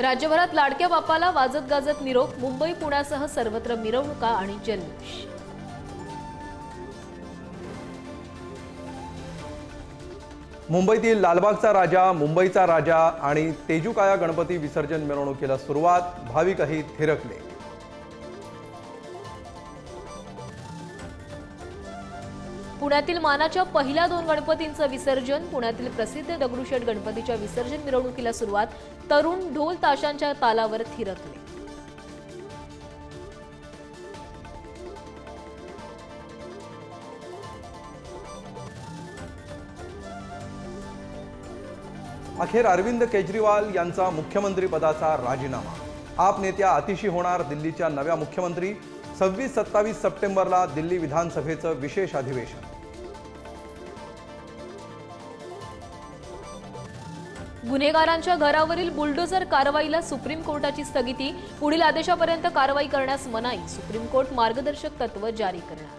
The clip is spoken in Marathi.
राज्यभरात लाडक्या बापाला वाजत गाजत निरोप मुंबई पुण्यासह सर्वत्र मिरवणुका आणि जल्लोष. मुंबईतील लालबागचा राजा मुंबईचा राजा आणि तेजुकाया गणपती विसर्जन मिरवणुकीला सुरुवात भाविकही थिरकले. पुण्यातील मानाच्या पहिल्या दोन गणपतींचं विसर्जन पुण्यातील प्रसिद्ध दगडूशेठ गणपतीच्या विसर्जन मिरवणुकीला सुरुवात तरुण ढोल ताशांच्या तालावर थिरकले. अखेर अरविंद केजरीवाल यांचा मुख्यमंत्रीपदाचा राजीनामा. आप नेत्या अतिशी होणार दिल्लीच्या नव्या मुख्यमंत्री सव्वीस सत्तावीस सप्टेंबरला दिल्ली विधानसभेचं विशेष अधिवेशन. गुन्हेगारांच्या घरावरील बुलडोझर कारवाईला सुप्रीम कोर्टाची स्थगिती पुढील आदेशापर्यंत कारवाई करण्यास मनाई सुप्रीम कोर्ट मार्गदर्शक तत्व जारी करणार.